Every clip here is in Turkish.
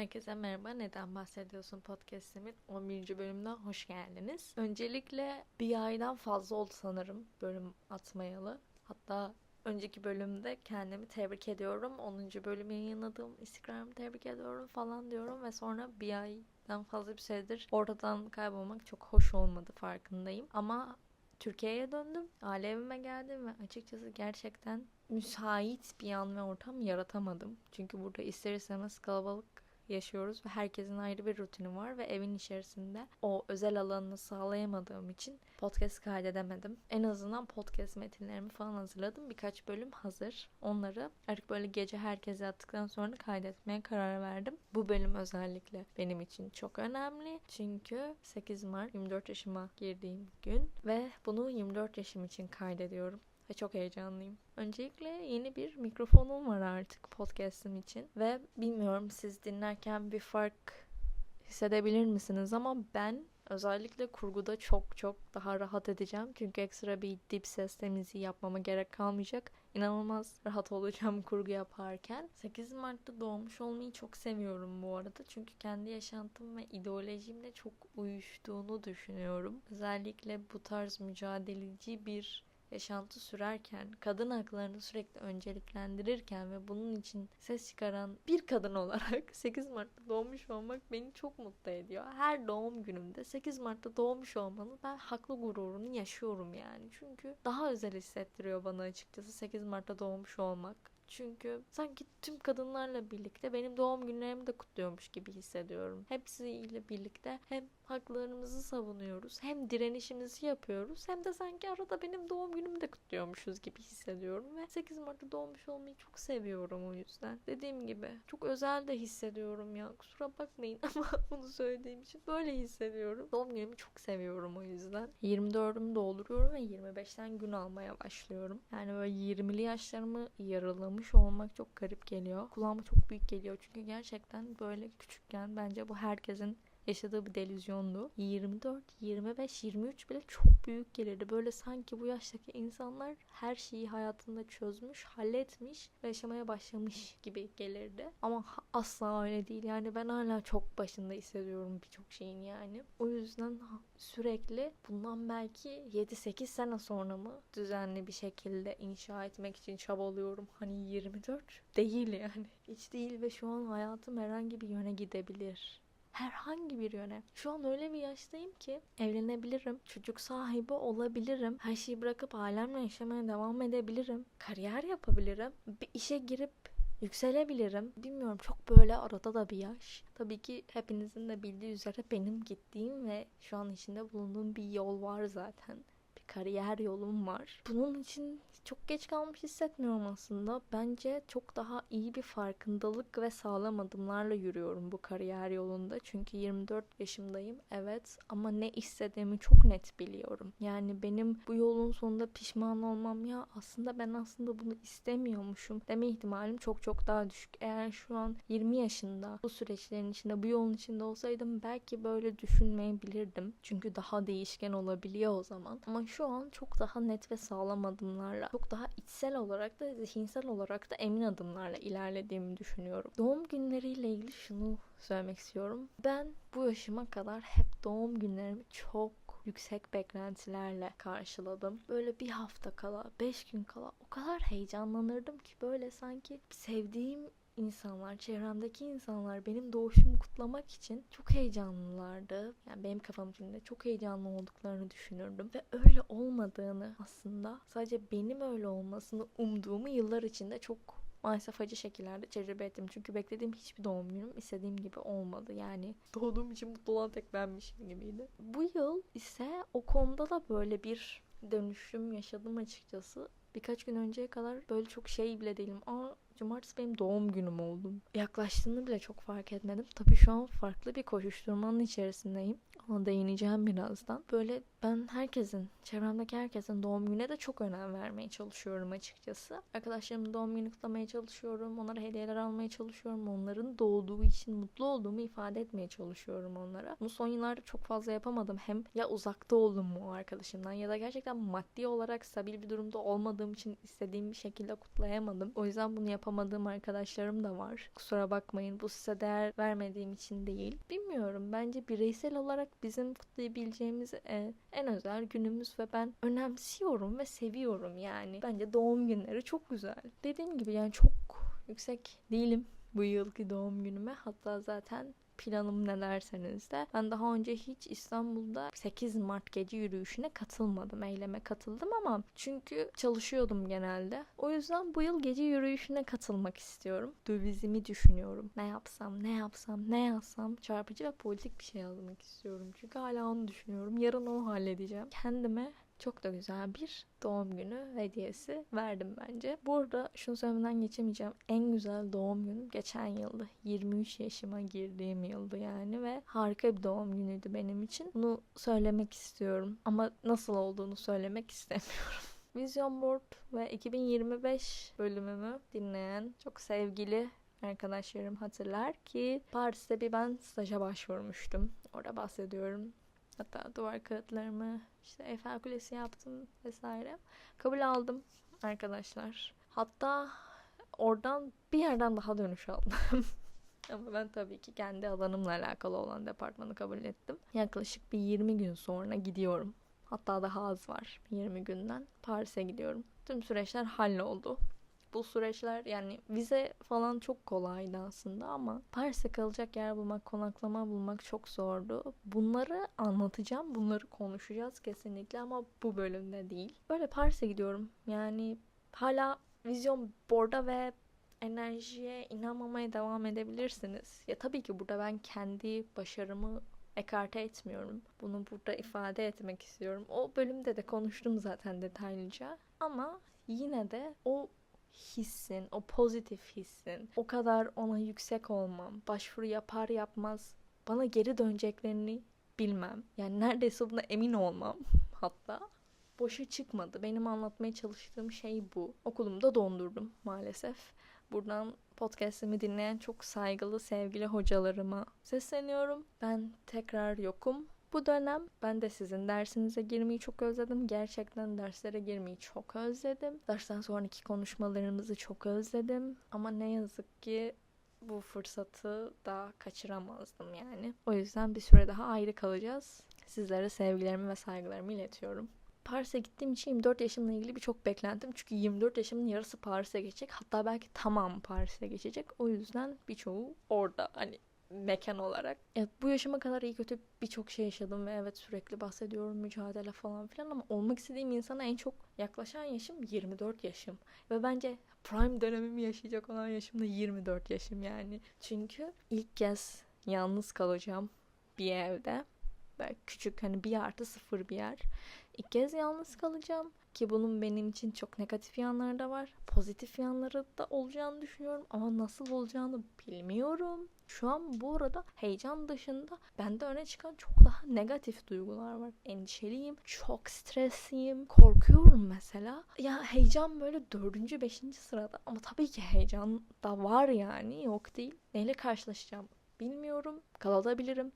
Herkese merhaba. Neden bahsediyorsun podcast'imin 11. bölümünden hoş geldiniz. Öncelikle bir aydan fazla oldu sanırım bölüm atmayalı. Hatta önceki bölümde kendimi tebrik ediyorum. 10. bölümü yayınladım. Instagram'ı tebrik ediyorum falan diyorum ve sonra bir aydan fazla bir süredir ortadan kaybolmak çok hoş olmadı farkındayım. Ama Türkiye'ye döndüm. Aile evime geldim ve açıkçası gerçekten müsait bir an ve ortam yaratamadım. Çünkü burada ister istemez kalabalık yaşıyoruz ve herkesin ayrı bir rutini var ve evin içerisinde o özel alanını sağlayamadığım için podcast kaydedemedim. En azından podcast metinlerimi falan hazırladım. Birkaç bölüm hazır. Onları artık böyle gece herkes yattıktan sonra kaydetmeye karar verdim. Bu bölüm özellikle benim için çok önemli. Çünkü 8 Mart 24 yaşıma girdiğim gün ve bunu 24 yaşım için kaydediyorum ve çok heyecanlıyım. Öncelikle yeni bir mikrofonum var artık podcast'im için ve bilmiyorum siz dinlerken bir fark hissedebilir misiniz ama ben özellikle kurguda çok çok daha rahat edeceğim. Çünkü ekstra bir dip ses temizliği yapmama gerek kalmayacak. İnanılmaz rahat olacağım kurgu yaparken. 8 Mart'ta doğmuş olmayı çok seviyorum bu arada. Çünkü kendi yaşantım ve ideolojimle çok uyuştuğunu düşünüyorum. Özellikle bu tarz mücadeleci bir yaşantı sürerken, kadın haklarını sürekli önceliklendirirken ve bunun için ses çıkaran bir kadın olarak 8 Mart'ta doğmuş olmak beni çok mutlu ediyor. Her doğum günümde 8 Mart'ta doğmuş olmanın ben haklı gururunu yaşıyorum yani. Çünkü daha özel hissettiriyor bana açıkçası 8 Mart'ta doğmuş olmak. Çünkü sanki tüm kadınlarla birlikte benim doğum günlerimi de kutluyormuş gibi hissediyorum. Hepsiyle birlikte hem haklarımızı savunuyoruz hem direnişimizi yapıyoruz hem de sanki arada benim doğum günümü de kutluyormuşuz gibi hissediyorum ve 8 Mart'ta doğmuş olmayı çok seviyorum o yüzden. Dediğim gibi çok özel de hissediyorum ya kusura bakmayın ama bunu söylediğim için böyle hissediyorum. Doğum günümü çok seviyorum o yüzden. 24'ümü dolduruyorum ve 25'ten gün almaya başlıyorum. Yani böyle 20'li yaşlarımı yarılamış olmak çok garip geliyor. Kulağıma çok büyük geliyor çünkü gerçekten böyle küçükken bence bu herkesin yaşadığı bir delüzyondu. 24, 25, 23 bile çok büyük gelirdi. Böyle sanki bu yaştaki insanlar her şeyi hayatında çözmüş, halletmiş ve yaşamaya başlamış gibi gelirdi. Ama asla öyle değil. Yani ben hala çok başında hissediyorum birçok şeyin yani. O yüzden sürekli bundan belki 7-8 sene sonra mı düzenli bir şekilde inşa etmek için çabalıyorum. Hani 24 değil yani. Hiç değil ve şu an hayatım herhangi bir yöne gidebilir herhangi bir yöne. Şu an öyle bir yaştayım ki evlenebilirim, çocuk sahibi olabilirim, her şeyi bırakıp ailemle yaşamaya devam edebilirim, kariyer yapabilirim, bir işe girip yükselebilirim. Bilmiyorum çok böyle arada da bir yaş. Tabii ki hepinizin de bildiği üzere benim gittiğim ve şu an içinde bulunduğum bir yol var zaten. Kariyer yolum var. Bunun için çok geç kalmış hissetmiyorum aslında. Bence çok daha iyi bir farkındalık ve sağlam adımlarla yürüyorum bu kariyer yolunda. Çünkü 24 yaşımdayım evet ama ne istediğimi çok net biliyorum. Yani benim bu yolun sonunda pişman olmam ya aslında ben aslında bunu istemiyormuşum deme ihtimalim çok çok daha düşük. Eğer şu an 20 yaşında bu süreçlerin içinde bu yolun içinde olsaydım belki böyle düşünmeyebilirdim. Çünkü daha değişken olabiliyor o zaman. Ama şu an çok daha net ve sağlam adımlarla çok daha içsel olarak da zihinsel olarak da emin adımlarla ilerlediğimi düşünüyorum. Doğum günleriyle ilgili şunu söylemek istiyorum. Ben bu yaşıma kadar hep doğum günlerimi çok yüksek beklentilerle karşıladım. Böyle bir hafta kala, beş gün kala o kadar heyecanlanırdım ki böyle sanki sevdiğim insanlar, çevremdeki insanlar benim doğuşumu kutlamak için çok heyecanlılardı. Yani benim kafam içinde çok heyecanlı olduklarını düşünürdüm ve öyle olmadığını aslında sadece benim öyle olmasını umduğumu yıllar içinde çok maalesef acı şekillerde tecrübe ettim. Çünkü beklediğim hiçbir doğum günüm istediğim gibi olmadı. Yani doğduğum için mutlu olan tek benmişim gibiydi. Bu yıl ise o konuda da böyle bir dönüşüm yaşadım açıkçası. Birkaç gün önceye kadar böyle çok şey bile değilim. Aa cumartesi benim doğum günüm oldu. Yaklaştığını bile çok fark etmedim. Tabii şu an farklı bir koşuşturmanın içerisindeyim. Ona değineceğim birazdan. Böyle ben herkesin, çevremdeki herkesin doğum gününe de çok önem vermeye çalışıyorum açıkçası. Arkadaşlarımın doğum günü kutlamaya çalışıyorum. Onlara hediyeler almaya çalışıyorum. Onların doğduğu için mutlu olduğumu ifade etmeye çalışıyorum onlara. Bunu son yıllarda çok fazla yapamadım. Hem ya uzakta oldum o arkadaşımdan ya da gerçekten maddi olarak stabil bir durumda olmadığım için istediğim bir şekilde kutlayamadım. O yüzden bunu yapamadığım arkadaşlarım da var. Kusura bakmayın bu size değer vermediğim için değil. Bilmiyorum bence bireysel olarak bizim kutlayabileceğimiz e, en özel günümüz ve ben önemsiyorum ve seviyorum yani. Bence doğum günleri çok güzel. Dediğim gibi yani çok yüksek değilim bu yılki doğum günüme. Hatta zaten planım ne derseniz de ben daha önce hiç İstanbul'da 8 Mart gece yürüyüşüne katılmadım. Eyleme katıldım ama çünkü çalışıyordum genelde. O yüzden bu yıl gece yürüyüşüne katılmak istiyorum. Dövizimi düşünüyorum. Ne yapsam, ne yapsam, ne yazsam çarpıcı ve politik bir şey yazmak istiyorum. Çünkü hala onu düşünüyorum. Yarın onu halledeceğim. Kendime çok da güzel bir doğum günü hediyesi verdim bence. Burada şunu söylemeden geçemeyeceğim. En güzel doğum günüm geçen yıldı. 23 yaşıma girdiğim yıldı yani ve harika bir doğum günüydü benim için. Bunu söylemek istiyorum ama nasıl olduğunu söylemek istemiyorum. Vision Board ve 2025 bölümümü dinleyen çok sevgili arkadaşlarım hatırlar ki Paris'te bir ben staja başvurmuştum. Orada bahsediyorum. Hatta duvar kağıtlarımı işte Eiffel Kulesi yaptım vesaire. Kabul aldım arkadaşlar. Hatta oradan bir yerden daha dönüş aldım. Ama ben tabii ki kendi alanımla alakalı olan departmanı kabul ettim. Yaklaşık bir 20 gün sonra gidiyorum. Hatta daha az var 20 günden. Paris'e gidiyorum. Tüm süreçler halloldu bu süreçler yani vize falan çok kolaydı aslında ama Paris'te kalacak yer bulmak, konaklama bulmak çok zordu. Bunları anlatacağım, bunları konuşacağız kesinlikle ama bu bölümde değil. Böyle Paris'e gidiyorum. Yani hala vizyon borda ve enerjiye inanmamaya devam edebilirsiniz. Ya tabii ki burada ben kendi başarımı ekarte etmiyorum. Bunu burada ifade etmek istiyorum. O bölümde de konuştum zaten detaylıca. Ama yine de o hissin, o pozitif hissin, o kadar ona yüksek olmam, başvuru yapar yapmaz bana geri döneceklerini bilmem. Yani neredeyse buna emin olmam hatta. Boşa çıkmadı. Benim anlatmaya çalıştığım şey bu. Okulumda dondurdum maalesef. Buradan podcast'imi dinleyen çok saygılı, sevgili hocalarıma sesleniyorum. Ben tekrar yokum. Bu dönem ben de sizin dersinize girmeyi çok özledim. Gerçekten derslere girmeyi çok özledim. Dersten sonraki konuşmalarımızı çok özledim. Ama ne yazık ki bu fırsatı da kaçıramazdım yani. O yüzden bir süre daha ayrı kalacağız. Sizlere sevgilerimi ve saygılarımı iletiyorum. Paris'e gittiğim için 24 yaşımla ilgili birçok beklentim. Çünkü 24 yaşımın yarısı Paris'e geçecek. Hatta belki tamam Paris'e geçecek. O yüzden birçoğu orada. Hani mekan olarak. Evet, bu yaşıma kadar iyi kötü birçok şey yaşadım ve evet sürekli bahsediyorum mücadele falan filan ama olmak istediğim insana en çok yaklaşan yaşım 24 yaşım. Ve bence prime dönemimi yaşayacak olan yaşım da 24 yaşım yani. Çünkü ilk kez yalnız kalacağım bir evde. Böyle küçük hani bir artı sıfır bir yer. İlk kez yalnız kalacağım ki bunun benim için çok negatif yanları da var. Pozitif yanları da olacağını düşünüyorum ama nasıl olacağını bilmiyorum. Şu an bu arada heyecan dışında bende öne çıkan çok daha negatif duygular var. Endişeliyim, çok stresliyim, korkuyorum mesela. Ya heyecan böyle dördüncü, beşinci sırada ama tabii ki heyecan da var yani yok değil. Neyle karşılaşacağım bilmiyorum. Kalabilirim,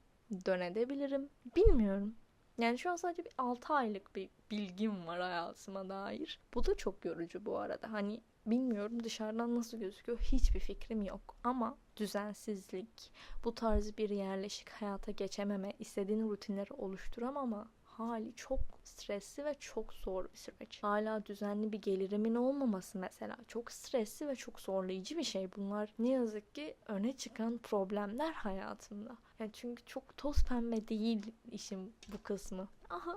dönebilirim bilmiyorum. Yani şu an sadece bir 6 aylık bir bilgim var hayatıma dair. Bu da çok yorucu bu arada. Hani bilmiyorum dışarıdan nasıl gözüküyor hiçbir fikrim yok. Ama düzensizlik, bu tarz bir yerleşik hayata geçememe, istediğin rutinleri oluşturamama hali çok stresli ve çok zor bir süreç. Hala düzenli bir gelirimin olmaması mesela çok stresli ve çok zorlayıcı bir şey. Bunlar ne yazık ki öne çıkan problemler hayatımda. Yani çünkü çok toz pembe değil işim bu kısmı. Aha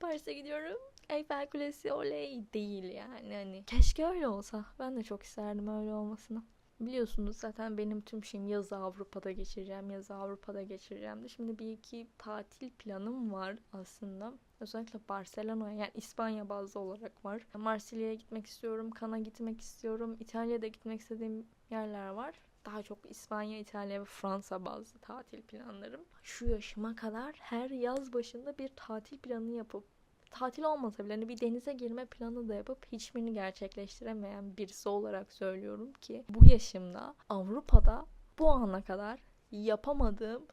Paris'e gidiyorum. Eiffel Kulesi oley değil yani. Hani keşke öyle olsa. Ben de çok isterdim öyle olmasını. Biliyorsunuz zaten benim tüm şeyim yazı Avrupa'da geçireceğim, yazı Avrupa'da geçireceğim de. Şimdi bir iki tatil planım var aslında. Özellikle Barcelona'ya yani İspanya bazlı olarak var. Marsilya'ya gitmek istiyorum, Kan'a gitmek istiyorum, İtalya'da gitmek istediğim yerler var. Daha çok İspanya, İtalya ve Fransa bazlı tatil planlarım. Şu yaşıma kadar her yaz başında bir tatil planı yapıp tatil olmasa bile hani bir denize girme planı da yapıp hiçbirini gerçekleştiremeyen birisi olarak söylüyorum ki bu yaşımda Avrupa'da bu ana kadar yapamadığım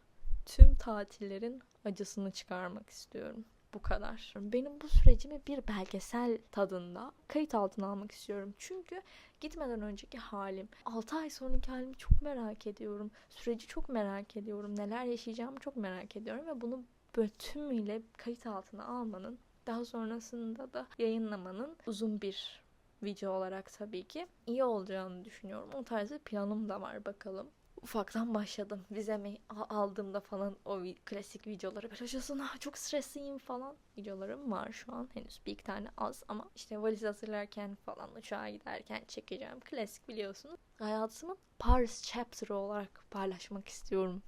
tüm tatillerin acısını çıkarmak istiyorum. Bu kadar. Benim bu sürecimi bir belgesel tadında kayıt altına almak istiyorum. Çünkü gitmeden önceki halim, 6 ay sonraki halimi çok merak ediyorum. Süreci çok merak ediyorum. Neler yaşayacağımı çok merak ediyorum ve bunu böyle tümüyle kayıt altına almanın daha sonrasında da yayınlamanın uzun bir video olarak tabii ki iyi olacağını düşünüyorum. O tarz bir planım da var bakalım ufaktan başladım. Vizemi aldığımda falan o klasik videoları böyle yaşasın çok stresliyim falan videolarım var şu an. Henüz bir iki tane az ama işte valiz hazırlarken falan uçağa giderken çekeceğim. Klasik biliyorsunuz. Hayatımın Paris chapter'ı olarak paylaşmak istiyorum.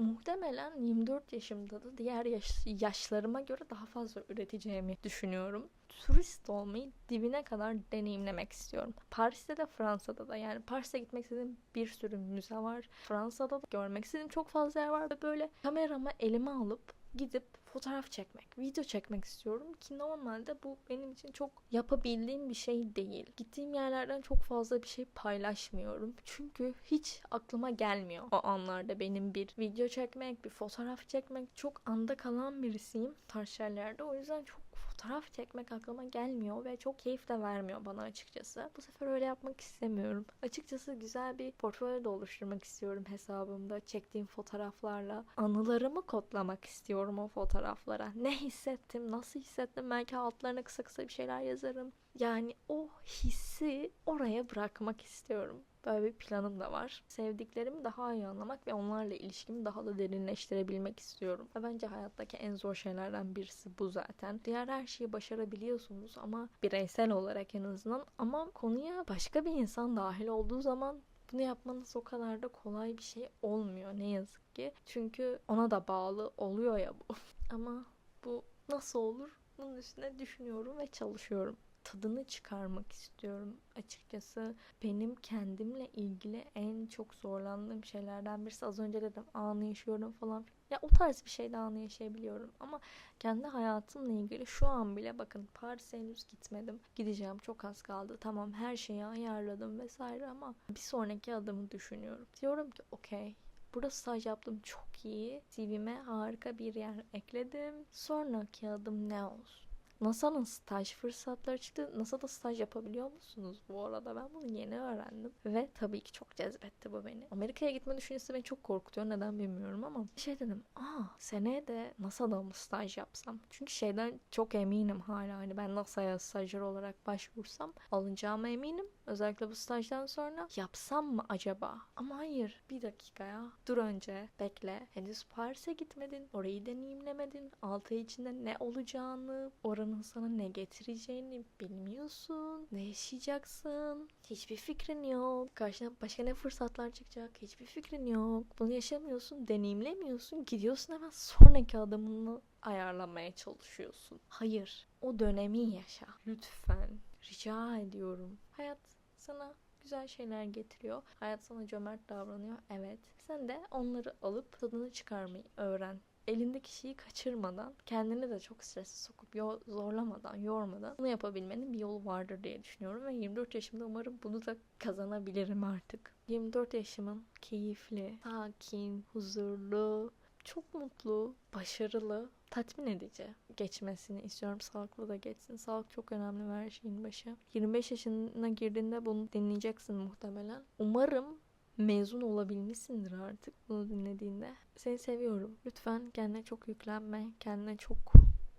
Muhtemelen 24 yaşımda da diğer yaş, yaşlarıma göre daha fazla üreteceğimi düşünüyorum. Turist olmayı dibine kadar deneyimlemek istiyorum. Paris'te de Fransa'da da yani Paris'e gitmek istediğim bir sürü müze var. Fransa'da da görmek istediğim çok fazla yer var ve böyle kameramı elime alıp gidip fotoğraf çekmek, video çekmek istiyorum ki normalde bu benim için çok yapabildiğim bir şey değil. Gittiğim yerlerden çok fazla bir şey paylaşmıyorum. Çünkü hiç aklıma gelmiyor o anlarda benim bir video çekmek, bir fotoğraf çekmek. Çok anda kalan birisiyim tarz şeylerde. O yüzden çok fotoğraf çekmek aklıma gelmiyor ve çok keyif de vermiyor bana açıkçası. Bu sefer öyle yapmak istemiyorum. Açıkçası güzel bir portfolyo da oluşturmak istiyorum hesabımda çektiğim fotoğraflarla. Anılarımı kodlamak istiyorum o fotoğraflara. Ne hissettim, nasıl hissettim belki altlarına kısa kısa bir şeyler yazarım. Yani o hissi oraya bırakmak istiyorum. Böyle bir planım da var. Sevdiklerimi daha iyi anlamak ve onlarla ilişkimi daha da derinleştirebilmek istiyorum. Ve bence hayattaki en zor şeylerden birisi bu zaten. Diğer her şeyi başarabiliyorsunuz ama bireysel olarak en azından. Ama konuya başka bir insan dahil olduğu zaman bunu yapmanız o kadar da kolay bir şey olmuyor ne yazık ki. Çünkü ona da bağlı oluyor ya bu. Ama bu nasıl olur? Bunun üstüne düşünüyorum ve çalışıyorum tadını çıkarmak istiyorum açıkçası. Benim kendimle ilgili en çok zorlandığım şeylerden birisi az önce dedim anı yaşıyorum falan. Ya o tarz bir şeyde anı yaşayabiliyorum ama kendi hayatımla ilgili şu an bile bakın Paris'e henüz gitmedim. Gideceğim çok az kaldı. Tamam her şeyi ayarladım vesaire ama bir sonraki adımı düşünüyorum. Diyorum ki okey Burada staj yaptım çok iyi. CV'me harika bir yer ekledim. Sonraki adım ne olsun? NASA'nın staj fırsatları çıktı. NASA'da staj yapabiliyor musunuz bu arada? Ben bunu yeni öğrendim. Ve tabii ki çok cezbetti bu beni. Amerika'ya gitme düşüncesi beni çok korkutuyor. Neden bilmiyorum ama şey dedim. Aa seneye de NASA'da mı staj yapsam? Çünkü şeyden çok eminim hala. Hani ben NASA'ya stajyer olarak başvursam alınacağıma eminim. Özellikle bu stajdan sonra yapsam mı acaba? Ama hayır. Bir dakika ya. Dur önce. Bekle. Henüz Paris'e gitmedin. Orayı deneyimlemedin. Altı içinde ne olacağını, oranın oranın sana ne getireceğini bilmiyorsun. Ne yaşayacaksın. Hiçbir fikrin yok. Karşına başka ne fırsatlar çıkacak. Hiçbir fikrin yok. Bunu yaşamıyorsun. Deneyimlemiyorsun. Gidiyorsun hemen sonraki adımını ayarlamaya çalışıyorsun. Hayır. O dönemi yaşa. Lütfen. Rica ediyorum. Hayat sana güzel şeyler getiriyor. Hayat sana cömert davranıyor. Evet. Sen de onları alıp tadını çıkarmayı öğren elindeki şeyi kaçırmadan, kendini de çok strese sokup yo- zorlamadan, yormadan bunu yapabilmenin bir yolu vardır diye düşünüyorum ve 24 yaşımda umarım bunu da kazanabilirim artık. 24 yaşımın keyifli, sakin, huzurlu, çok mutlu, başarılı, tatmin edici geçmesini istiyorum. Sağlıklı da geçsin. Sağlık çok önemli her şeyin başı. 25 yaşına girdiğinde bunu dinleyeceksin muhtemelen. Umarım mezun olabilmişsindir artık bunu dinlediğinde. Seni seviyorum. Lütfen kendine çok yüklenme. Kendine çok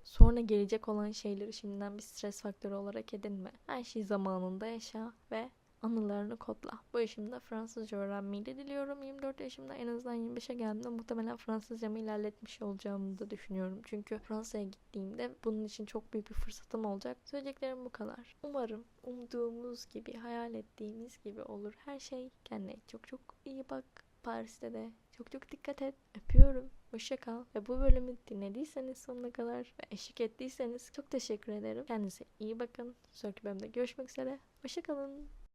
sonra gelecek olan şeyleri şimdiden bir stres faktörü olarak edinme. Her şeyi zamanında yaşa ve anılarını kodla. Bu yaşımda Fransızca öğrenmeyi de diliyorum. 24 yaşımda en azından 25'e geldiğimde muhtemelen Fransızcamı ilerletmiş olacağımı da düşünüyorum. Çünkü Fransa'ya gittiğimde bunun için çok büyük bir fırsatım olacak. Söyleyeceklerim bu kadar. Umarım umduğumuz gibi, hayal ettiğimiz gibi olur. Her şey kendine çok çok iyi bak. Paris'te de çok çok dikkat et. Öpüyorum. Hoşça kal. Ve bu bölümü dinlediyseniz sonuna kadar ve eşlik ettiyseniz çok teşekkür ederim. Kendinize iyi bakın. Sonraki bölümde görüşmek üzere. Hoşça kalın.